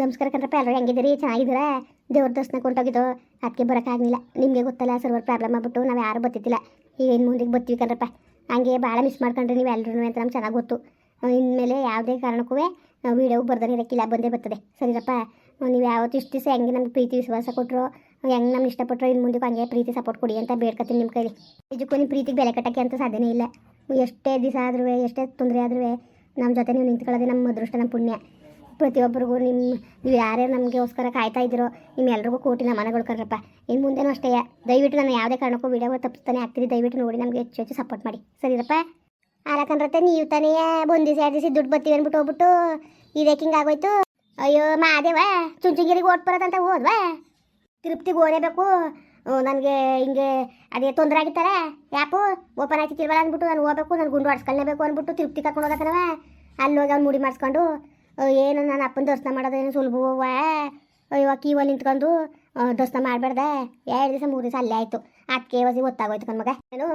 ನಮಸ್ಕಾರ ಕಣ್ರಪ್ಪ ಎಲ್ಲರೂ ಹೆಂಗಿದ್ದೀರಿ? ಚೆನ್ನಾಗಿದ್ದೀರಾ? ದೇವ್ರ ದರ್ಶನ ಕೊಂಟೋಗಿದ್ದು ಅದಕ್ಕೆ ಬರೋಕ್ಕಾಗಲಿಲ್ಲ. ನಿಮಗೆ ಗೊತ್ತಲ್ಲ, ಸರ್ವರ್ ಪ್ರಾಬ್ಲಮ್ ಆಗ್ಬಿಟ್ಟು ನಾವು ಯಾರು ಬತ್ತಿದ್ದಿಲ್ಲ ಈಗ ಮುಂದಕ್ಕೆ ಬರ್ತೀವಿ ಕಣ್ರಪ್ಪ. ಹಂಗೆ ಭಾಳ ಮಿಸ್ ಮಾಡ್ಕೊಂಡ್ರಿ ನೀವು ಎಲ್ಲರೂ ಅಂತ ನಮ್ಗೆ ಚೆನ್ನಾಗಿ ಗೊತ್ತು. ಇನ್ಮೇಲೆ ಯಾವುದೇ ಕಾರಣಕ್ಕೂ ವೀಡಿಯೋ ಬರ್ದೇ ಇರೋಕ್ಕಿಲ್ಲ, ಬಂದೇ ಬರ್ತದೆ. ಸರಿರಪ್ಪ? ನೀವು ಯಾವತ್ತು ಇಷ್ಟು ದಿವಸ ಹೆಂಗೆ ನಮ್ಗೆ ಪ್ರೀತಿ, ವಿಶ್ವಾಸ ಕೊಟ್ಟರು ಹೆಂಗೆ ನಮ್ಮ ಇಷ್ಟಪಟ್ಟರು ಇನ್ನು ಮುಂದಕ್ಕೆ ಹಂಗೆ ಪ್ರೀತಿ ಸಪೋರ್ಟ್ ಕೊಡಿ ಅಂತ ಬೇಡ್ಕತ್ತೀನಿ ನಿಮ್ಮ ಕೈಲಿ. ನಿಜಕ್ಕೂ ನಿಮ್ಮ ಪ್ರೀತಿಗೆ ಬೆಲೆ ಕಟ್ಟಕ್ಕೆ ಅಂತ ಸಾಧ್ಯನೇ ಇಲ್ಲ. ಎಷ್ಟೇ ದಿವಸ ಆದ್ರೂ ಎಷ್ಟೇ ತೊಂದರೆ ಆದ್ರೂ ನಮ್ಮ ಜೊತೆ ನೀವು ನಿಂತ್ಕೊಳ್ಳೋದೇ ನಮ್ಮ ಅದೃಷ್ಟ, ನಮ್ಮ ಪುಣ್ಯ. ಪ್ರತಿಯೊಬ್ಬರಿಗೂ ನಿಮ್ಮ ನೀವು ಯಾರ್ಯಾರು ನಮಗೋಸ್ಕರ ಕಾಯ್ತಾ ಇದ್ದೀರೋ ನಿಮ್ಮೆಲ್ರಿಗೂ ಕೋಟಿ ನಮನಗಳು ಕಣ್ರಪ್ಪ. ಇನ್ನು ಮುಂದೆನೂ ಅಷ್ಟೇ, ದಯವಿಟ್ಟು ನಾನು ಯಾವುದೇ ಕಾರಣಕ್ಕೂ ವಿಡಿಯೋ ತಪ್ಪಿಸ್ತಾನೆ ಆಗ್ತೀರಿ. ದಯವಿಟ್ಟು ನೋಡಿ ನಮಗೆ ಹೆಚ್ಚು ಹೆಚ್ಚು ಸಪೋರ್ಟ್ ಮಾಡಿ. ಸರಿರಪ್ಪ? ಆಲಕಂದ್ರತ್ತೆ ನೀವು ತಾನೇ ಬಂದಿಸಿ ಎರಡು ದಿವಸ ದುಡ್ಡು ಬರ್ತೀವಿ ಅಂದ್ಬಿಟ್ಟು ಹೋಗ್ಬಿಟ್ಟು ಇದಕ್ಕೆ ಹಿಂಗೆ ಆಗೋಯ್ತು? ಅಯ್ಯೋ ಮಾದೇವ ಚುಂಚುಗಿರಿಗೆ ಓಟ್ ಬರೋದಂತ ಹೋದ್ವಾ? ತಿರುಪ್ತಿಗೆ ಓಡೇಬೇಕು. ನನಗೆ ಹಿಂಗೆ ಅದೇ ತೊಂದರೆ ಆಗಿತ್ತಾರೆ ಯಾಪು ಓಪನ್ ಆಯ್ತಿಲ್ವಲ್ಲ ಅಂದ್ಬಿಟ್ಟು ನಾನು ಹೋಗ್ಬೇಕು, ನಾನು ಗುಂಡು ಆಡ್ಸ್ಕೊಳ್ಳೇಬೇಕು ಅಂದ್ಬಿಟ್ಟು ತಿರುಪ್ತಿ ಕರ್ಕೊಂಡು ಹೋಗಕ್ಕನವ ಅಲ್ಲಿ ಹೋಗಿ ಅವ್ನು ಮುಡಿ ಮಾಡಿಸ್ಕೊಂಡು ಏನು ನಾನು ಅಪ್ಪನ ದರ್ಶನ ಮಾಡೋದೇನು ಸುಲಭವ ಅಯ್ಯೋ ಕೀವಲ್ಲಿ ನಿಂತ್ಕೊಂಡು ದರ್ಶನ ಮಾಡಬೇಡ್ದೆ. ಎರಡು ದಿವಸ ಮೂರು ದಿವಸ ಅಲ್ಲೇ ಆಯಿತು. ಅದಕ್ಕೆ ವಸಿ ಗೊತ್ತಾಗೋಯ್ತು ಕಣ್ ಮಗ. ಏನು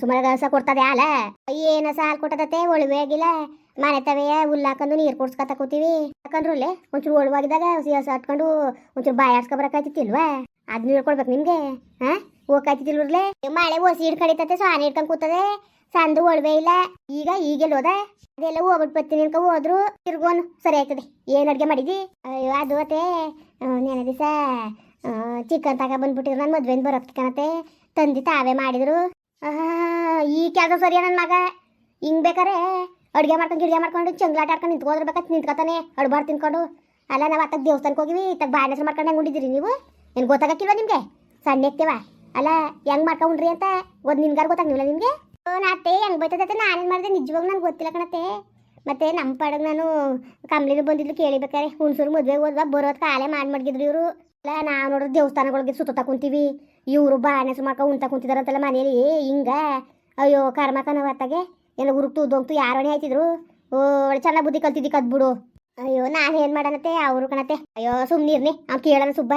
ಸುಮಾರು ದಸ ಕೊಡ್ತದೆ ಹಾಲ? ಏನ ಸಹ ಹಾಲು ಕೊಟ್ಟದತ್ತೆ, ಒಳವೆ ಆಗಿಲ್ಲ. ಮನೆ ತವೆಯ ಹುಲ್ಲು ಹಾಕೊಂಡು ನೀರು ಕುಡ್ಸ್ಕೊತ ಕೂತೀವಿ. ಯಾಕಂದ್ರೂ ಅಲ್ಲೇ? ಒಂಚೂರು ಒಳವಾಗಿದ್ದಾಗ ಹಸಿ ಹಸ ಹಟ್ಕೊಂಡು ಒಂಚೂರು ಬಾಯಿ ಆಡ್ಸ್ಕೊ ಬರಕಾಯ್ತಿಲ್ವಾ ಅದ್ ನೀರು ಕೊಡ್ಬೇಕು ಹಾಂ? ಹಾ ಹೋಗಾಯ್ತಿಲ್ವರ್ಲೆ ಮಳೆ ಒಸಿ ಸೊ ಸಾನೆ ಹಿಡ್ಕೊಂಡು ಕೂತದೆ. ಸಂದು ಒಳವೆ ಇಲ್ಲ. ಈಗ ಈಗೆಲ್ಲ ಹೋದ? ಅದೆಲ್ಲ ಹೋಗ್ಬಿಟ್ಟು ಬರ್ತೀನಿ ಅನ್ಕೊ, ಹೋದ್ರು ತಿರ್ಗೋನು ಸರಿ ಆಯ್ತದೆ. ಏನ್ ಅಡುಗೆ ಮಾಡಿದಿ? ಅಯ್ಯೋ, ಅದು ಅತ್ತೆ ನೆನೆ ದಿವಸ ಚಿಕನ್ ತಗ ಬಂದ್ಬಿಟ್ಟಿದ್ರು. ನನ್ನ ಮದ್ವೆಯಿಂದ ಬರೋದಕ್ಕೆ ಕಣತೆ ತಂದಿ ತಾವೇ ಮಾಡಿದ್ರು. ಈ ಕೆಲಸ ಸರಿಯ ನನ್ನ ಮಗ? ಹಿಂಗ್ ಬೇಕಾರೆ ಅಡುಗೆ ಮಾಡ್ಕೊಂಡು ಗಿಡ್ಗೆ ಮಾಡ್ಕೊಂಡು ಚಂಗ್ಲಾಟ ಆಡ್ಕೊಂಡು ನಿಂತ್ಕೋದ್ರ ಬೇಕಾ ನಿಂತ್ಕೊತಾನೆ. ಅಡ್ಬಾರ್ದು ತಿನ್ಕೊಂಡು. ಅಲ್ಲ, ನಾವು ಅತ್ತಾಗ ದೇವಸ್ಥಾನಕ್ಕೆ ಹೋಗಿವಿ. ಇತ್ತಾಗ ಬಾಳೆ ಹೆಸರು ಮಾಡ್ಕೊಂಡು ಹೆಂಗ್ ನೀವು? ಏನು ಗೊತ್ತಾಗಕ್ಕಿಲ್ವಾ ನಿಮಗೆ? ಸಣ್ಣ ಎತ್ತೇವ? ಅಲ್ಲ, ಹೆಂಗ್ ಮಾಡ್ಕೊಂಡ್ರಿ ಅಂತ? ಒಂದು ನಿನ್ಗಾರ ಗೊತ್ತಾಗ್ಲಿಲ್ಲ ನಿಮಗೆ? ನಾತೆ ಹೆಂಗ್ ಬೈತದತ್ತೆ ನಾನೇನು ಮಾಡಿದೆ ನಿಜವಾಗ್ ನನಗೆ ಗೊತ್ತಿಲ್ಲ ಕಣತೆ ಮತ್ತೆ ನಮ್ಮ ಪಾಡಗ್ ನಾನು ಕಂಬ್ಳಿನ ಬಂದಿದ್ಲು ಕೇಳಿಬೇಕಾರೆ. ಹುಣಸೂರು ಮದುವೆ ಹೋದ್ವಾ, ಬರೋದ್ ಕಾಲೇ ಮಾಡಿ ಮಾಡ್ಗಿದ್ರು ಇವರು. ಅಲ್ಲ, ನಾವು ನೋಡ್ರಿ ದೇವಸ್ಥಾನಗಳಿಗೆ ಸುತ್ತ ಕುಂತೀವಿ. ಇವರು ಬಾಳೆ ಮಾಡ್ಕೊ ಉಂಟ ಕುಂತಿದಾರಂತಲ್ಲ ಮನೇಲಿ. ಹಿಂಗ? ಅಯ್ಯೋ ಕರ್ಮಕ ನಾವು ಅತ್ತಾಗೆ ಎಲ್ಲ ಹುರುಕ್ ತೂದೋಗ್ತು ಯಾರೋಣೆ ಆಯ್ತಿದ್ರು? ಓ ಚೆನ್ನಾಗಿ ಬುದ್ಧಿ ಕಲ್ತಿದ್ದಿ ಕದ್ಬಿಡು. ಅಯ್ಯೋ, ನಾನು ಏನು ಮಾಡನತ್ತೆ? ಅವರು ಕಣತೆ ಅಯ್ಯೋ ಸುಮ್ನಿರ್ನಿ ಅವ್ನು ಕೇಳೋಣ ಸುಬ್ಬ.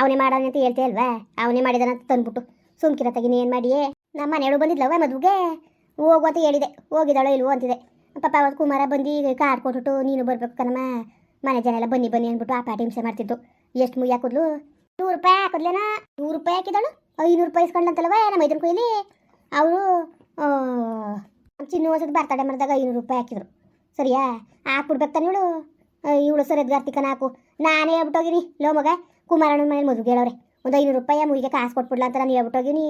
ಅವನೇ ಮಾಡೋಣ ಅಂತ ಹೇಳ್ತೇ ಅಲ್ವಾ? ಅವನೇ ಮಾಡಿದಾನಂತ ತಂದ್ಬಿಟ್ಟು. ಸುಮ್ಕಿರ ತಗಿನಿ, ಏನು ಮಾಡಿಯೇ? ನಮ್ಮ ಮನೆಯಳು ಬಂದಿದ್ಲವ ಮದುವೆಗೆ? ಹೋಗು ಅಂತ ಹೇಳಿದೆ. ಹೋಗಿದ್ದಾಳೋ ಇಲ್ವೋ ಅಂತಿದೆ. ಪಾಪ ಅವತ್ತು ಕುಮಾರ ಬಂದು ಕಾರ್ ಕೊಟ್ಬಿಟ್ಟು, ನೀನು ಬರ್ಬೇಕು ಕಣಮ್ಮ. ಮನೆ ಜನ ಎಲ್ಲ ಬನ್ನಿ ಬನ್ನಿ ಅಂದ್ಬಿಟ್ಟು ಆ ಪಾಟಿ ಹಿಂಸೆ ಮಾಡ್ತಿದ್ದು. ಎಷ್ಟು ಮುಯ್ಯ ಹಾಕಿದ್ಲು ನೂರು ರೂಪಾಯಿ ಹಾಕಿದ್ಲೇನ? ನೂರು ರೂಪಾಯಿ ಹಾಕಿದಳು ಐನೂರು ರೂಪಾಯಿ ಇಸ್ಕೊಂಡಂತಲ್ವ ನಮ್ಮ ಐದನ ಕೊಯ್ಲಿ? ಅವರು ಚಿನ್ನ ಹೊಸದು ಬರ್ತಡೆ ಮಾಡಿದಾಗ ಐನೂರು ರೂಪಾಯಿ ಹಾಕಿದ್ರು. ಸರಿಯಾ? ಹಾಕ್ಬಿಡ್ಬೇಕು ತಾನೆ ಇವಳು. ಇವಳು ಸರಿಯದ್ ಗಾರ್ತಿಕನ ಹಾಕು. ನಾನೇ ಹೇಳ್ಬಿಟ್ಟೋಗಿನಿ ಲೋ ಮಗ, ಕುಮಾರಣ್ಣನ ಮನೇಲಿ ಮದುವೆ ಹೇಳವ್ರೆ ಒಂದು ಐನೂರು ರೂಪಾಯಿ ಮುಗಿಗೆ ಕಾಸು ಕೊಟ್ಬಿಡ್ಲ ಅಂತ ನಾನು ಹೇಳ್ಬಿಟ್ಟೋಗಿನಿ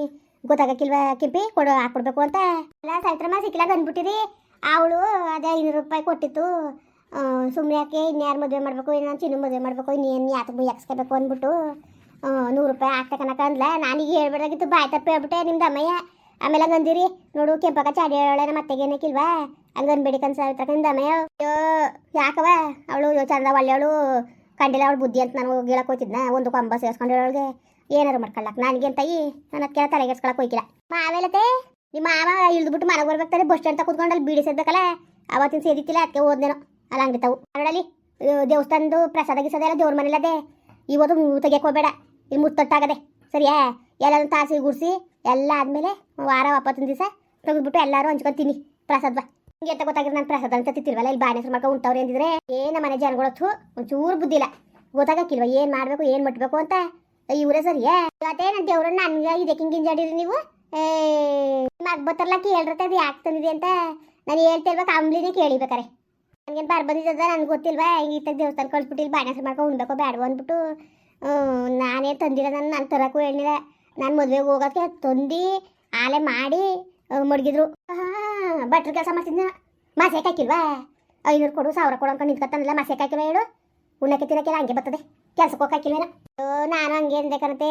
ಗೊತ್ತಾಗಕ್ಕಿಲ್ವಾ ಕೆಂಪಿ? ಕೊಡು, ಹಾಕ್ಬಿಡ್ಬೇಕು ಅಂತ. ಎಲ್ಲ ಸಾಯ್ತ್ರಮ್ಮ, ಸಿಕ್ಕಿಲಾಗ ಅಂದ್ಬಿಟ್ಟಿರಿ. ಅವಳು ಅದೇ ಐನೂರು ರೂಪಾಯಿ ಕೊಟ್ಟಿತ್ತು. ಸುಮ್ಮನೆ ಯಾಕೆ ಇನ್ಯಾರು ಮದುವೆ ಮಾಡಬೇಕು ನಾನು ಚಿನ್ನ ಮದುವೆ ಮಾಡಬೇಕು ಇನ್ನೇನು ಯಾತಕ್ಕೆ ಯಾಕಿಸ್ಕೋಬೇಕು ಅಂದ್ಬಿಟ್ಟು ನೂರು ರೂಪಾಯಿ ಹಾಕ್ತಕನಕ ಅಂದ್ಲ. ನಾನೀಗ ಹೇಳ್ಬಿಡಾಗಿತ್ತು ಬಾಯ್ ತಪ್ಪು ಹೇಳ್ಬಿಟ್ಟೆ ನಿಮ್ದು ಅಮ್ಮಯ್ಯ. ಆಮೇಲೆ ಹಂಗೆ ಅಂದಿರಿ, ನೋಡು ಕೆಂಪಕ ಚಾಡಿ ಹೇಳೋಳೆ ಮತ್ತೆಗೇನಕ್ಕಿಲ್ವಾ ಹಂಗನ್ಬೇಡಿ ಏನಕ್ಕಿಲ್ವಾ? ಹಂಗೆ ಅನ್ಬೇಡಿ ಕನ್ಸ ನಿಮ್ದು ಅಮ್ಮಯ್ಯ. ಅಯ್ಯೋ ಯಾಕವ ಅವಳು ಚಂದ ಒಳ್ಳೆಯವಳು. ಕಂಡಿಲ್ಲ, ಅವಳು ಬುದ್ಧಿ ಅಂತ ನಾನು ಹೇಳಕ್ ಹೋಗ್ತಿದ್ನ ಒಂದು ಕೊಂಬ ಸೇರಿಸ್ಕೊಂಡು ಏನಾರು ಮಾಡ್ಕೊಳ್ಳಕ್ ನನಗೆ ತಾಯಿ? ನನ್ನ ಅದಕ್ಕೆ ತಲೆಗೆಸ್ಕೊಳಕ್ ಹೋಗಿಲ್ಲ. ಮಾವೇಲತೆ? ನಿಮ್ಮ ಮಾವ ಇಳಿದ್ಬಿಟ್ಟು ಮನೆಗೆ ಬರ್ಬೇಕಾದ್ರೆ ಬಸ್ ಸ್ಟ್ಯಾಂಡ್ ಕೂತ್ಕೊಂಡು ಅಲ್ಲಿ ಬೀಡಿ ಸೇರ್ಬೇಕಲ್ಲ ಅವತ್ತಿನ ಸೇದಿತ್ತಿಲ್ಲ ಅದಕ್ಕೆ ಹೋದ್ನೇನೋ. ಅಲ್ಲ ಅಂಗಡಿ ತಾವು ನೋಡಲಿ ದೇವಸ್ಥಾನದ್ದು ಪ್ರಸಾದ ಗಿಸದ ಎಲ್ಲ ದೇವ್ರ ಮನೇಲದೆ ಇವತ್ತು ತೆಗಿಯಕ್ಕೆ ಹೋಗ್ಬೇಡ. ಇಲ್ಲಿ ಮುತ್ತಟ್ಟಾಗದೆ. ಸರಿಯಾ? ಎಲ್ಲ ತಾಸಿ ಗುಡಿಸಿ, ಎಲ್ಲ ಆದಮೇಲೆ ವಾರ ಒಪ್ಪತ್ತಿನ ದಿವಸ ತೆಗೆದ್ಬಿಟ್ಟು ಎಲ್ಲರೂ ಹಂಚ್ಕೊತೀನಿ ಪ್ರಸಾದ ಹಿಂಗೆ ಅಂತ ಗೊತ್ತಾಗಿದ್ರೆ ನಾನು ಪ್ರಸಾದ ಅಂತ ತಿತ್ತಿರ್ವಲ್ಲ ಇಲ್ಲಿ ಬಾಣೆ ಹೆಸರು ಮಾಡ್ಕೊಂಡು ಉಂಟವ್ರೆ ಅಂದಿದ್ರೆ? ಏನ ಮನೆ ಜನಗಳತ್ತು ಒಂಚೂರು ಬುದ್ಧಿಲ್ಲ ಗೊತ್ತಾಗಕ್ಕಿಲ್ವ? ಏನು ಮಾಡಬೇಕು? ಏನು ಮಟ್ಬೇಕು ಅಂತ? ಇವರೇ ಸರಿಯಾ ಇವತ್ತೇ ನನ್ನ ದೇವ್ರನ್ನ ನನ್ಗೆ ಇದಕ್ಕೆ ಹಿಂಗೆ ಹಿಂಜಾಡಿರಿ ನೀವು? ಏ ಮಗ ಬತ್ತರ್ಲ ಕೇಳ್ರತ್ತೆ ಅದು ಯಾಕೆ ತಂದಿದೆ ಅಂತ ನಾನು ಹೇಳ್ತಿರ್ಬೇಕು ಅಂಬ್ಲಿನೇ ಕೇಳಿಬೇಕಾರೆ ನನಗೇನು ಬಾರ್ ನನ್ಗೆ ಗೊತ್ತಿಲ್ವಾ? ಈತ ದೇವಸ್ಥಾನ ಕಳ್ಸ್ಬಿಟ್ಟು ಇಲ್ಲಿ ಮಾಡ್ಕೊ ಉಣ್ಬೇಕೋ ಬೇಡವೋ ಅಂದ್ಬಿಟ್ಟು ನಾನೇ ತಂದಿಲ್ಲ, ನಾನು ನಾನು ತರಕ್ಕೂ ಹೇಳಿಲ್ಲ ನಾನು ಮದುವೆಗೆ ಹೋಗೋಕ್ಕೆ ತಂದು, ಆಲೆ ಮಾಡಿ ಮಡಗಿದ್ರು. ಭಟ್ರ ಕೆಲಸ ಮಾಡ್ತಿದ್ನ? ಮಾಸೆ ಹಾಕಿಲ್ವಾ? ಐನೂರು ಕೊಡು, ಸಾವಿರ ಕೊಡು ಅಂತ ನಿಂತ್ಕೊತಾನಲ್ಲ ಮಾಸೆ ಹಾಕಿಲ್ಲ ಹೇಳು? ಉಣ್ಣಕ್ಕೆ ತಿನ್ನಕ್ಕೆಲ್ಲ ಹಂಗೆ ಬರ್ತದೆ. ಕೆಲ್ಸಕ್ಕೆ ಹೋಗಾಕಿಲ್ವೇನ ನಾನು ಹಂಗೆ ಅಂದೆ ಕಣತೆ,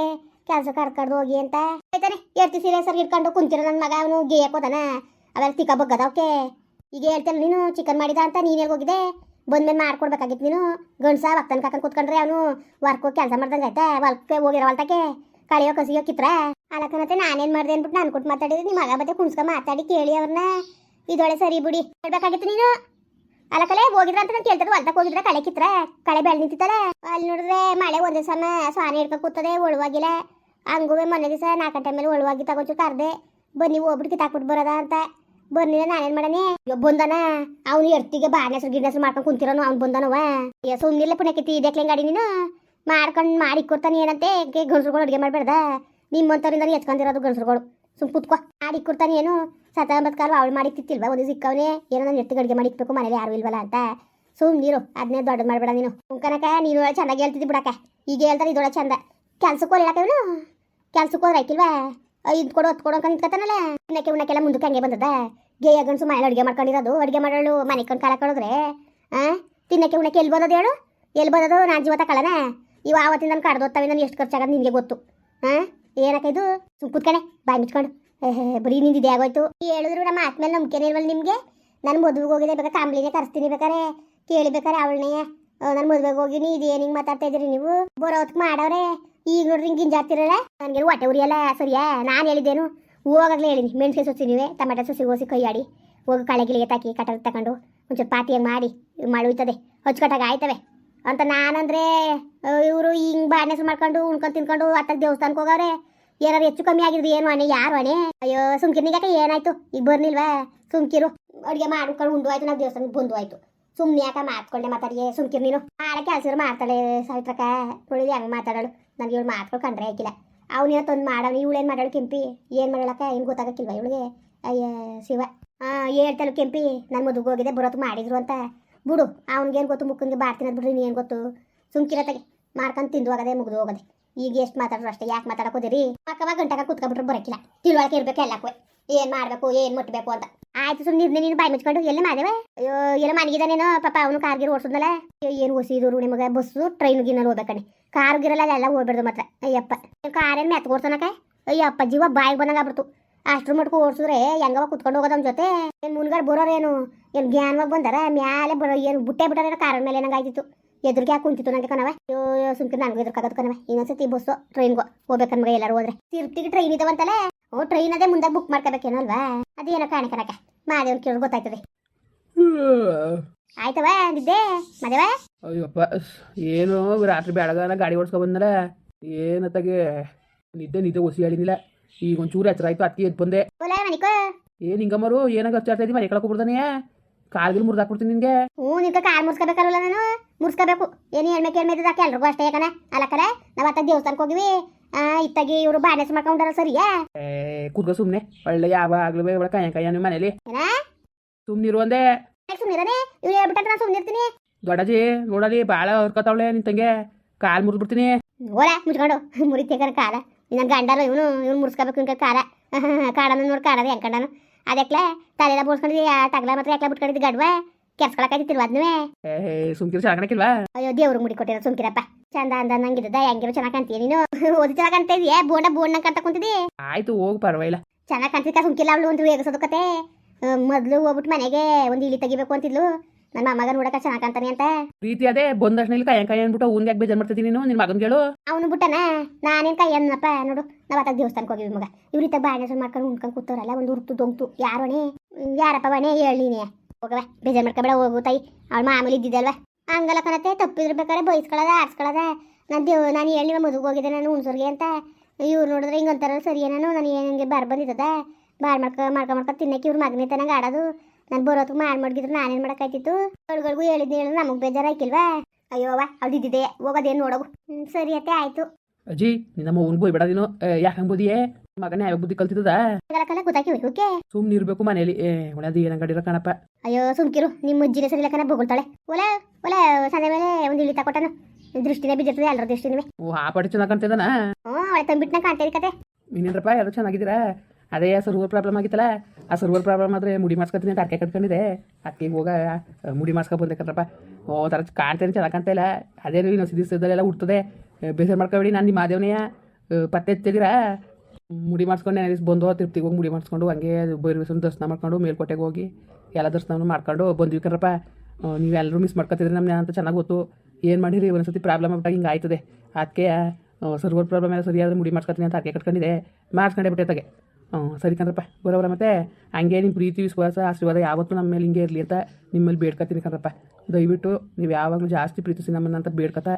ಕೆಲ್ಸಕ್ಕೆ ಕರ್ಕೊಂಡು ಹೋಗಿ ಅಂತ. ಆಯ್ತಾನೆ ಎರ್ತಿ ಸೀರೆ ಸರ್ ಇಟ್ಕೊಂಡು ಕುಂತಿರೋ ನನ್ನ ಮಗ, ಅವನು ಗೇಯಕ್ ಹೋದಾನ? ಅವೆಲ್ಲ ತಿಕ್ಕ ಓಕೆ ಈಗ ಹೇಳ್ತೇನೆ ನೀನು ಚಿಕನ್ ಮಾಡಿದ ಅಂತ ನೀನೇ ಹೋಗಿದೆ ಬಂದ್ಮೇಲೆ ಮಾಡ್ಕೊಡ್ಬೇಕಾಗಿತ್ತು ನೀನು. ಗಂಡ್ಸ ಭಕ್ತನ ಕಾಕನ್ ಕೂತ್ಕೊಂಡ್ರೆ ಅವನು ವರ್ಕ್ ಕೆಲಸ ಮಾಡ್ದಂಗೆ ಆಯ್ತಾ? ಹೊಲ್ಕೆ ಹೋಗಿರೋ ಹೊಲ್ತಕ್ಕೆ ಕಳಿಯೋ ಕಸಿಯೋ ಕಿತ್ರ? ಅಲಕ್ಕನತ್ತೆ ನಾನೇನ್ ಮಾಡಿದೆ ಅಂದ್ಬಿಟ್ಟು ನಾನು ಕೊಟ್ಟು ಮಾತಾಡಿದ್ರೆ ನಿಮ್ಮ ಮಗ ಮತ್ತೆ ಕುಣ್ಸ್ಕೊ ಮಾತಾಡಿ ಕೇಳಿ ಅವ್ರನ್ನ ಇದೊಳೆ ಸರಿ ಬಿಡಿ. ಹೇಳ್ಬೇಕಾಗಿತ್ತು ನೀನು? ಅಲಕಲೆ ಹೋಗಿದ್ರ ಅಂತ ನಾನು ಕೇಳ್ತದ ಹೊಲ್ತಕ್ಕೆ ಹೋಗಿದ್ರೆ, ಕಳೆ ಕಿತ್ರ, ಕಳೆ ಬೆಳೆ ನಿಂತಿತ್ತಲ್ಲ. ಅಲ್ಲಿ ನೋಡಿದ್ರೆ ಮಳೆ ಒಂದೇ ಸಮ ಸ್ವಾನೆ ಹಿಡ್ಕ ಕೂತದೆ, ಒಳವಾಗಿಲ್ಲ. ಹಂಗುವೆ ಮೊನ್ನೆ ದಿವಸ ನಾಲ್ಕು ಗಂಟೆ ಮೇಲೆ ಒಳವಾಗಿ ತಗೊಂಚು ಕರ್ದೆ. ಬನ್ನಿ ಹೋಗ್ಬಿಟ್ಟು ಕಿತ್ತಾಕ್ಬಿಟ್ಟು ಬರೋದ ಅಂತ. ಬರ್ನಿಲ್ಲ ನಾನೇನ್ ಮಾಡನೆ ಬಂದನ. ಅವನು ಎರ್ತಿಗೆ ಬಾರ್ನ ಹೆಸರು ಮಾಡ್ಕೊಂಡ್ ಕುಂತಿರೋನು, ಅವ್ನು ಬಂದನವ. ಸುಮ್ಮನಿಲ್ಲ ಪುಣ್ಯಕೈತಿ ಇದಕ್ಕೆ ಗಾಡಿ ನೀನು? ಮಾಡ್ಕೊಂಡು ಮಾಡಿ ಕೊಡ್ತಾನೆ ಏನಂತೆ? ಗಂಡಸ್ರುಗಳು ಅಡುಗೆ ಮಾಡಬೇಡ್ದ? ನಿಮ್ಮಂಥವ್ರಿಂದ ಎಚ್ಕೊಂಡಿರೋದು ಗಂಡಸ್ರುಗಳು. ಸುಮ್ ಕುತ್ಕೋ. ಮಾಡಿ ಕೊಡ್ತಾನೆ ಏನು? ಸತ ಕಾಲ ಅವಳು ಮಾಡಿ ತಿತ್ತಿಲ್ವಾ ಒಂದು ಸಿಕ್ಕವನೇ ಏನೋ ನಾನು ಅಡುಗೆ ಮಾಡಿ ಇಕ್ಬೇಕು ಮನೇಲಿ ಯಾರು ಇಲ್ವಲ್ಲ ಅಂತ. ಸುಮ್ ನೀರು ಅದನ್ನೇ ದೊಡ್ಡದು ಮಾಡಬೇಡ ನೀನು. ಉಂಕನಕ ನೀನು ಚೆನ್ನಾಗಿ ಹೇಳ್ತಿದ್ದಿ ಬಿಡಕ್ಕ. ಈಗ ಹೇಳ್ತಾರೆ ಇದೊಳ ಚಂದ. ಕೆಲ್ಸಕ್ಕೆ ಹೋಗ್ಲಿಕ್ಕೆ ಇವನು? ಕೆಲ್ಸಕ್ಕೆ ಹೋದ್ರೆ ಆಯ್ತಿಲ್ವಾ? ಇದು ಕೊಡು ಹೊತ್ತು ಕೊಡು ಅಂತ ಇನ್ನಕ್ಕೆ ಉಣ್ಣಕ್ಕೆಲ್ಲ ಮುಂದಕ್ಕೆ ಹಂಗೆ ಬಂದದ. ಗೇಯ ಗಂಡಸು ಮನೇಲಿ ಅಡುಗೆ ಮಾಡ್ಕೊಂಡಿರೋದು. ಅಡುಗೆ ಮಾಡೋಳು ಮನೆ ಕೊಂಡು ಕಾಲ ಕಳಿದ್ರೆ. ಆ, ತಿನ್ನಕ್ಕೆ, ಉಣ್ಣಕ್ಕೆ ಎಲ್ಲಿ ಬಂದದ ಹೇಳು? ಎಲ್ಲಿ ಬಂದದು ನಾನು ಜೀವ ಕಳನ ಇವ ಆವತ್ತಿಂದ ನಾನು ಕಡ್ದು ಹೋಗ್ತಾವೆ ನಾನು ಎಷ್ಟು ಖರ್ಚಾಗದು ನಿನಗೆ ಗೊತ್ತು. ಹಾಂ ಏನಕ್ಕ ಇದು? ಸುಮ್ ಕೂತ್ಕಣೆ, ಬಾಯಿ ಮುಚ್ಕೊಂಡು. ಬರೀ ನಿಂದಿದೆ ಆಗೋಯ್ತು. ಹೇಳಿದ್ರು ನಮ್ಮ ಆತ್ಮೇಲೆ ನಂಬಿಕೆನೇ ಇಲ್ವಲ್ಲ ನಿಮಗೆ? ನನ್ನ ಮದುವೆಗೆ ಹೋಗಿದೆ ಬೇಕಾ ಕಾಂಬ್ಲಿನೇ ಕರೆಸ್ತೀನಿ ಬೇಕಾರೆ, ಕೇಳಿಬೇಕಾರೆ ಅವಳನ್ನೇ. ನನ್ನ ಮದುವೆಗೆ ಹೋಗಿನಿ ಇದೇ ಹಿಂಗೆ ಮಾತಾಡ್ತಾ ಇದ್ರಿ ನೀವು? ಬರೋ ಹೊತ್ತಿಗೆ ಮಾಡವ್ರೆ. ಈಗ ನೋಡ್ರಿ ಹಿಂಗೆ ಗಿಂಜಾಡ್ತಿರಲ್ಲ ನನಗೆ ಹೊಟ್ಟೆ ಉರಿಯಲ್ಲ, ಸರಿಯಾ? ನಾನು ಹೇಳಿದ್ದೇನು? ಹೋಗಾಗಲೇ ಹೇಳಿನಿ. ಮೆಣಸಿನ ಸೊಸಿ ನೀವೇ ಟೊಮೆಟೊ ಸೊಸಿ ಓಸಿ ಕೈಯಾಡಿ ಹೋಗಿ ಕಳೆ ಗಿಳಿಗೆ ತಾಕಿ ಕಟ್ಟಡ ತಗೊಂಡು ಒಂಚೂರು ಪಾತಿಯಾಗಿ ಮಾಡಿ ಮಳುಯ್ತದೆ ಹೊಚ್ಕಟ್ಟಾಗ ಆಯ್ತವೆ. ಅಂತ ನಾನಂದ್ರೆ ಇವರು ಹಿಂಗೆ ಬಾಣೆಸ ಮಾಡ್ಕೊಂಡು ಉಣ್ಕೊಂಡು ತಿನ್ಕೊಂಡು ಅತ್ತಾಗ ದೇವಸ್ಥಾನಕ್ಕೆ ಹೋಗವ್ರೆ. ಏನಾರು ಹೆಚ್ಚು ಕಮ್ಮಿ ಆಗಿದ್ರು ಏನು ಅಣ್ಣ? ಯಾರು ಅಣೆ ಅಯ್ಯೋ ಸುಮ್ಕಿರ್ನಿಗಾಕ ಏನಾಯ್ತು? ಈಗ ಬರ್ನಿಲ್ವಾ ಸುಮ್ಕಿರು. ಅಡುಗೆ ಮಾಡ್ಕೊಂಡು ಉಂಡು ಆಯ್ತು, ನಾವು ದೇವಸ್ಥಾನಕ್ಕೆ ಬಂದು ಆಯ್ತು. ಸುಮ್ಮನೆ ಯಾಕೆ ಮಾತ್ಕೊಂಡೆ ಮಾತಾಡಿಗೆ ಸುಮ್ಕಿರ್ ನೀನು? ಆಳ ಕೆಲಸ ಮಾಡ್ತಾಳೆ ಸಾವಿತ್ರಕ್ಕ. ನೋಡಿದ್ರೆ ಹೆಂಗೆ ಮಾತಾಡೋಳು? ನನಗೆ ಇವಳು ಮಾತ್ಕೊಂಡು ಕಂಡ್ರೆ ಹಾಕಿಲ್ಲ. ಅವನೇನೋ ತಂದು ಇವಳು ಇವಳೇನು ಮಾಡಾಳು ಕೆಂಪಿ? ಏನು ಮಾಡೋಳಕ್ಕ ಏನು ಗೊತ್ತಾಗಕ್ಕಿಲ್ವ ಇವಳಿಗೆ? ಅಯ್ಯ, ಶಿವ. ಹಾಂ, ಹೇಳ್ತಾಳು ಕೆಂಪಿ ನನ್ನ ಮದುವೆ ಹೋಗಿದೆ ಬರೋದು ಮಾಡಿದ್ರು ಅಂತ. ಬಿಡು, ಅವ್ನಿಗೇನು ಗೊತ್ತು ಮುಕ್ಕಂಗೆ ಬಾಡ್ತೀನಿ ಬಿಡ್ರಿ ನೀನು ಏನು ಗೊತ್ತು? ಸುಮ್ಕಿರತ್ತಾಗೆ, ಮಾಡ್ಕೊಂಡು ತಿಂದು ಹೋಗೋದೆ, ಮುಗಿದು ಹೋಗದೆ. ಈಗ ಎಷ್ಟು ಮಾತಾಡ್ರು ಅಷ್ಟೇ? ಯಾಕೆ ಮಾತಾಡಕೋದಿರಿ? ಪಕ್ಕವಾಗ ಗಂಟಾಗ ಕುತ್ಕೊಬಿಟ್ರೆ ಬರೋಕಿಲ್ಲ. ತಿಳುವಳಿಕೆ ಇರ್ಬೇಕು ಎಲ್ಲಕ್ಕೂ. ಏನ್ ಮಾಡಬೇಕು, ಏನ್ ಮುಟ್ಟಬೇಕು ಅಂತ. ಆಯ್ತು ಸುಮ್ಮನೆ ನೀನು ಬಾಯಿ ಮುಚ್ಕೊಂಡು. ಎಲ್ಲ ಮಾದೇವೆ? ಅಯ್ಯೋ, ಎಲ್ಲ ಮನಗಿದಾನೇನೋ? ಪಾಪ ಅವನು ಕಾರ್ಗಿರ್ ಓಡಿಸಿದ್ನಲ್ಲ? ಏನು ಓಸಿದ್ರು ನಿಮಗೆ ಬಸ್ಸು ಟ್ರೈನ್ ಗಿನ್ನಲ್ಲಿ ಹೋಗ್ಬೇಕಣಿ ಕಾರ್ ಗಿರಲ್ಲ ಎಲ್ಲ ಹೋಗ್ಬಿಡ್ದು ಮಾತ್ರ. ಅಯ್ಯಪ್ಪ. ಕಾರೇನು ಮೆತ್ತ ಓಡ್ಸೋನಕ ಅಯ್ಯಪ್ಪ, ಜೀವ ಬಾಯಿಗೆ ಬಂದಂಗೆ ಆಗ್ಬಿಡ್ತು. ಅಷ್ಟ್ರ ಮಟ್ಕು ಓಡಿಸಿದ್ರೆ ಹೆಂಗವ ಕುತ್ಕೊಂಡು ಹೋಗೋದು ಅವ್ನ ಜೊತೆ? ಏನು ಮುನ್ಗಡೆ ಬರೋರೇನು? ಏನು ಜ್ಞಾನವಾಗಿ ಬಂದಾರ? ಮ್ಯಾಲೆ ಬರೋ, ಏನು ಬುಟ್ಟೆ ಬಿಟ್ಟಾರ ಕಾರಣ ಮೇಲೆ ಏನಂಗೆ ಆಯ್ತಿತ್ತು ಎದುರಿಗೆ ಯಾಕೆ ಕುಂತಿತ್ತು ನನಗೆ ಕಣವ ಅಯ್ಯೋ ಸುಮ್ಕೆ ನನಗೂ ಎದುರ್ಕಾಗದು ಕಣವ ಇನ್ನೊಂದ್ಸತಿ ಬಸ್ಸು ಹೋಗ್ಬೇಕು ಹೋಗ್ಬೇಕನ್ಮಗ ಎಲ್ಲರೂ ಹೋದ್ರೆ. ತಿರ್ತಿಗೆ ಟ್ರೈನ್ ಇದಾವಂತಲೇ ಓ ಟ್ರೈನ್ ಅದೇ ಮುಂದೆ ಬುಕ್ ಮಾಡ್ಕೋಬೇಕೇನೋ ಅಲ್ವಾ ಅದೇನೋ ಕಾಣೆ ಕಣಕ ಮಾದೇವ್ ಕೇಳಿ ಗೊತ್ತಾಯ್ತದೆ. ಆಯ್ತವ ಅಂದಿದ್ದೆ ಮದೇವ ಅಯ್ಯಪ್ಪ ಏನು ರಾತ್ರಿ ಬೆಳಗಾನ ಗಾಡಿ ಓಡಿಸ್ಕೊ ಬಂದಲ್ಲ ಏನತ್ತಾಗೆ? ನಿದ್ದೆ ನಿದ್ದೆ ಒಸಿ ಹೇಳಿನಿಲ್ಲ ಈಗ ಒಂಚೂರು ಎಚ್ಚರ ಆಯ್ತು ಅತ್ತಿ ಎದ್ದು ಬಂದೆ. ಏನು ಹಿಂಗಮ್ಮರು ಏನಾಗ ಹಚ್ಚಾಡ್ತಾ ಇದ್ದೀವಿ ಮನೆ ಕಳ್ಕೊಬಿಡ್ತಾನೆ ಕಾಲ್ಗಿಲ್ ಮುರ್ದಾಕ್ಬಿಡ್ತೀನಿ ನಿನಗೆ. ಹ್ಞೂ ನಿಂತ ಕಾಲ್ ಮುರ್ಸ್ಕೋಬೇಕಲ್ಲ ನಾನು? ಮುರ್ಸ್ಕೋಬೇಕು. ಏನು ಹೇಳ್ಬೇಕು ಹೇಳ್ಮೇಲೆ ಯಾಕೆ ಎಲ್ರಿಗೂ ಅಷ್ಟೇ ಯಾಕನ ಅಲ್ಲಕ್ಕರ ನಾವು ಅತ್ತ ದೇವಸ್ಥಾನಕ್ಕೆ ಹೋಗಿವಿ. ಆ, ಇತ್ತಾಗಿ ಇವರು ಬಾಣೆಸ್ ಮಾಡ್ಕೊಂಡಾರ ಸರಿಯಾ ಏ ಸುಮ್ನೆ. ಸುಮ್ಮನೆ ಒಳ್ಳೆ ಯಾವಾಗಲೂ ಬೇಡ ಕಯ್ಯ ಕಯ್ಯ ನಿಮ್ಮ ಮನೇಲಿ. ಏನ? ಸುಮ್ಮನಿರು ಅಂದೆ. ಸುಮ್ಮನಿರನೆ ಇವ್ರು ಹೇಳ್ಬಿಟ್ಟಂತ ನಾನು ಸುಮ್ಮನಿರ್ತೀನಿ ದೊಡ್ಡಜಿ ನೋಡಲಿ ಭಾಳ ನಿನ್ ನಿಂತಂಗೆ ಕಾಲ್ ಮುರಿದ್ಬಿಡ್ತೀನಿ. ಓಲ ಮುಚ್ಕೊಂಡು. ಮುರಿತೇಕರ ಕಾಲ. ನನ್ನ ಗಂಡಲ್ಲ ಇವನು ಇವ್ನು ಮುರ್ಸ್ಕೋಬೇಕು ಇವ್ನ ಕಾಲ. ಕಾಡನ ನೋಡಿ ಕಾಡದ ಹೆಂಗ್ ಕಂಡನು ಅದಕ್ಲೆ ತಲೆಲ್ಲ ಬೋಳ್ಸ್ಕೊಂಡಿದ್ದಿ ತಗಲ ಮಾತ್ರ ಯಾಕೆ ಬಿಟ್ಕೊಂಡಿದ್ದು ಗಡ್ವ? ಕೆರ್ಸ್ಕೊಳಕಾಯ್ತಿಲ್ವ ಅದನ್ನೇ ಏ ಸುಮ್ಕಿರು ಚೆನ್ನಾಗಿಲ್ವಾ ಅಯ್ಯೋ ದೇವ್ರು ಮುಡಿ ಕೊಟ್ಟಿರೋ ಸುಮ್ಕಿರಪ್ಪ. ಚಂದ ಅಂದ ನಂಗಿದ್ದದ ಹೆಂಗಿರೋ ಚೆನ್ನಾಗಿ ಕಾಣ್ತೀಯ ನೀನು? ಓದಿ ಚೆನ್ನಾಗಿ ಕಾಣ್ತಾ ಇದೀಯ? ಬೋಂಡ ಬೋಂಡ್ ಕಂತ ಕುಂತಿದಿ? ಆಯ್ತು ಹೋಗಿ ಪರವಾಗಿಲ್ಲ. ಚೆನ್ನಾಗಿ ಕಾಣ್ತಿದ್ಕ ಸುಮ್ಕಿಲ್ಲ ಅವಳು ಒಂದು ವೇಗಸೋದು ಕತೆ? ಮೊದಲು ಹೋಗ್ಬಿಟ್ಟು ಮನೆಗೆ ಒಂದು ಇಲಿ ತೆಗಿಬೇಕು ಅಂತಿದ್ಲು. ನನ್ನ ಮಗನ ಹುಡುಕ ಚೆನ್ನಾಗಿ ಕಾಣ್ತಾನೆ ಅಂತ? ಪ್ರೀತಿ ಅದೇ ಬಂದಷ್ಟು ಇಲ್ಲಿ ಕೈ ಕಯ್ಯ ಅಂದ್ಬಿಟ್ಟು ಅವ್ನಿಗೆ ಯಾಕೆ ಬೇಜಾರು ಮಾಡ್ತಿದ್ದೀನಿ ನೀನು ನಿನ್ನ ಮಗನ್ ಕೇಳು. ಅವನು ಬಿಟ್ಟನ? ನಾನೇನ್ ಕೈ ಅನ್ನಪ್ಪ ನೋಡು ನಾವ್ ಆತ ದೇವಸ್ಥಾನಕ್ಕೆ ಹೋಗಿವಿ ಮಗ. ಇವ್ರಿತ ಬಾಣಸ ಮಾಡ್ಕೊಂಡು ಉಣ್ಕೊಂಡು ಕೂತವ್ರಲ್ಲ ಒಂದು ಉರ್ತು ದೊಂಕ್ತು ಯಾರು ಅಣೆ ಯಾರಪ್ಪ ಬಣೆ ಹೇಳಿನಿ ಹೋಗವ ಬೇಜಾರು ಮಾಡ್ಕೊಬೇಡ ಹೋಗು ತಾಯಿ. ಅವ್ಳ ಮಾಮೂಲಿ ಇದ್ದಿದ್ದಲ್ವ ಹಂಗಲ್ಲ ಕಣತೆ ತಪ್ಪಿದ್ಬೇಕಾರೆ ಬೈಸ್ಕೊಳದ ಆಡ್ಸ್ಕೊಳ್ಳೋದ ನಾನು ದೇವ್ ನಾನು ಹೇಳಿ ಮದುವೆ ಹೋಗಿದ್ದೆ ನಾನು ಹುಣ್ಸೂರ್ಗೆ ಅಂತ. ಇವ್ರು ನೋಡಿದ್ರೆ ಹಿಂಗೆ ಅಂತಾರಲ್ಲ ಸರಿ ನಾನು ನಾನು ಏನಂಗೆ ಬಾರ್ ಬಂದಿದ್ದದ? ಬಾರ್ ಮಾಡ್ಕೊ ಮಾಡ್ಕೊ ಮಾಡ್ಕೊ ತಿನ್ನಕ್ಕೆ ಇವ್ರ ಮಗನೇ ತನಗೆ ಆಡೋದು. ನಾನು ಬರೋತ್ ಮಾಡಿ ಮಡ್ಗಿದ್ರೆ ನಾನೇನು ಮಾಡೋಕ್ಕಾಯ್ತಿತ್ತು ಅವ್ಳುಗಳಿಗೂ ಹೇಳಿದ್ದೆ ಹೇಳಿದ್ರೆ ನಮಗೆ ಬೇಜಾರಾಯ್ಕಿಲ್ವಾ? ಅಯ್ಯೋ ಅವ್ವ ಅವ್ಳು ಇದ್ದಿದ್ದೆ ಹೋಗೋದೇನು ನೋಡೋವು ಹ್ಞೂ ಸರಿ ಅತ್ತೆ ಆಯಿತು. ಅಜ್ಜಿ ನಿನ್ನ ಅವ್ನು ಬೋಯ್ಬೇಡ ನೀನು. ಯಾಕೆ ಬೋದಿಯೇ ಮಗನೇ ಯಾವಾಗ ಬುದ್ಧಿ ಕಲ್ತಿದ್ದದ? ಕಲ ಗೊತ್ತಾಕಿ ಓಕೆ? ಸುಮ್ಮನೆ ಇರಬೇಕು ಮನೇಲಿ. ಏ ಒಳ್ಳೆದು ಏನಂಗಡಿರೋ ಕಣಪ್ಪ. ಅಯ್ಯೋ ಸುಮ್ಕಿರು ನಿಮ್ಮ ಅಜ್ಜಿನ ಸರಿ ಲೆಕ್ಕನ ಬೊಗಳ್ತಾಳೆ. ಒಲ ಒಲ ಸಂಜೆ ಮೇಲೆ ಒಂದು ಇಳಿ ತಗೊಟ್ಟನು ದೃಷ್ಟಿನೇ ಬಿದ್ದಿರ್ತದೆ ಎಲ್ಲರ ದೃಷ್ಟಿನೇ. ಓ ಆ ಪಾಟಿ ಚೆನ್ನಾಗಿ ಕಾಣ್ತಿದ್ದಾನ ಹ್ಞೂ ಅವಳೆ ತಂಬಿಟ್ನ ಕಾಣ್ತಾ ಕತೆ. ನೀನೇನ್ರಪ್ಪ ಎಲ್ಲರೂ ಚೆನ್ನಾಗಿದ್ದೀರಾ? ಅದೇ ಸರ್ವರ್ ಪ್ರಾಬ್ಲಮ್ ಆಗಿತ್ತಲ್ಲ? ಆ ಸರ್ವರ್ ಪ್ರಾಬ್ಲಮ್ ಆದರೆ ಮುಡಿ ಮಾಡ್ಸ್ಕೊತೀನಿ ಅಂತ ಅರ್ಕೆ ಕಟ್ಕೊಂಡಿದೆ ಅಕ್ಕಿಗೆ ಹೋಗ ಮುಡಿ ಮಾಡ್ಸ್ಕೊ ಬಂದೆ ಕಣ್ರಪ್ಪ ಓ ಥರ ಕಾಣ್ತೇನೆ ಚೆನ್ನಾಗಿ ಕಾಣ್ತಾ ಇಲ್ಲ. ಅದೇನು ಇನ್ನೊಂದು ದಿವಸದಲ್ಲೆಲ್ಲ ಹುಡ್ತದೆ ಬೇಸರ ಮಾಡ್ಕೊಬೇಡಿ ನಾನು ನಿಮ್ಮ ಮಾದೇವನೆಯ ಪತ್ತೆ ತೆಗಿರ ಮುಡಿ ಮಾಡಿಸ್ಕೊಂಡು ದಿವಸ ಬಂದು ತಿರುಪ್ತಿಗೆ ಹೋಗಿ ಮುಡಿ ಮಾಡಿಸ್ಕೊಂಡು ಹಂಗೆ ಬೈರವೇಶ್ವರನ ದರ್ಶನ ಮಾಡ್ಕೊಂಡು ಮೇಲ್ಕೋಟೆಗೆ ಹೋಗಿ ಎಲ್ಲ ದರ್ಶನ ಮಾಡ್ಕೊಂಡು ಬಂದ್ವಿ ಕಣ್ರಪ್ಪ. ನೀವೆಲ್ಲರೂ ಮಿಸ್ ಮಾಡ್ಕೊತಿದ್ರಿ ನಮ್ಮನ್ನ ಅಂತ ಚೆನ್ನಾಗಿ ಗೊತ್ತು. ಏನು ಮಾಡಿರಿ? ಒಂದ್ಸತಿ ಪ್ರಾಬ್ಲಮ್ ಆಗ್ಬಿಟ್ಟಾಗ ಹಿಂಗೆ ಆಯ್ತದೆ. ಅದಕ್ಕೆ ಸರ್ವರ್ ಪ್ರಾಬ್ಲಮ್ ಎಲ್ಲ ಸರಿಯಾದ್ರೆ ಮುಡಿ ಮಾಡ್ಸ್ಕೊತೀನಿ ಅಂತ ಅದಕ್ಕೆ ಕಟ್ಕೊಂಡಿದೆ ಮಾಡಿಸ್ಕೊಂಡೆ ಬಿಟ್ಟೆ ಹ್ಞೂ ಸರಿ ಕಣ್ರಪ್ಪ. ಬರೋಬ್ರ ಮತ್ತೆ ಹಂಗೆ ನಿಮ್ಮ ಪ್ರೀತಿ, ವಿಶ್ವಾಸ, ಆಶೀರ್ವಾದ ಯಾವತ್ತೂ ನಮ್ಮ ಮೇಲೆ ಹಿಂಗೆ ಇರಲಿ ಅಂತ ನಿಮ್ಮಲ್ಲಿ ಬೇಡ್ಕೊತೀನಿ ಕಣ್ರಪ್ಪ. ದಯವಿಟ್ಟು ನೀವು ಯಾವಾಗಲೂ ಜಾಸ್ತಿ ಪ್ರೀತಿಸಿ ನಮ್ಮನ್ನ ಅಂತ ಬೇಡ್ಕೊತಾ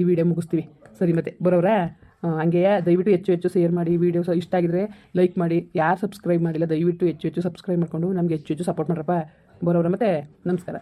ಈ ವಿಡಿಯೋ ಮುಗಿಸ್ತೀವಿ. ಸರಿ ಮತ್ತೆ ಬರೋವ್ರ ಹಂಗೆ ದಯವಿಟ್ಟು ಹೆಚ್ಚು ಹೆಚ್ಚು ಶೇರ್ ಮಾಡಿ ವೀಡಿಯೋಸ್ ಇಷ್ಟ ಆಗಿದ್ರೆ ಲೈಕ್ ಮಾಡಿ. ಯಾರು ಸಬ್ಸ್ಕ್ರೈಬ್ ಮಾಡಿಲ್ಲ, ದಯವಿಟ್ಟು ಹೆಚ್ಚು ಹೆಚ್ಚು ಸಬ್ಸ್ಕ್ರೈಬ್ ಮಾಡಿಕೊಂಡು ನಮಗೆ ಹೆಚ್ಚು ಹೆಚ್ಚು ಸಪೋರ್ಟ್ ಮಾಡ್ರಪ್ಪ. ಬರೋವ್ರ ಮತ್ತೆ, ನಮಸ್ಕಾರ.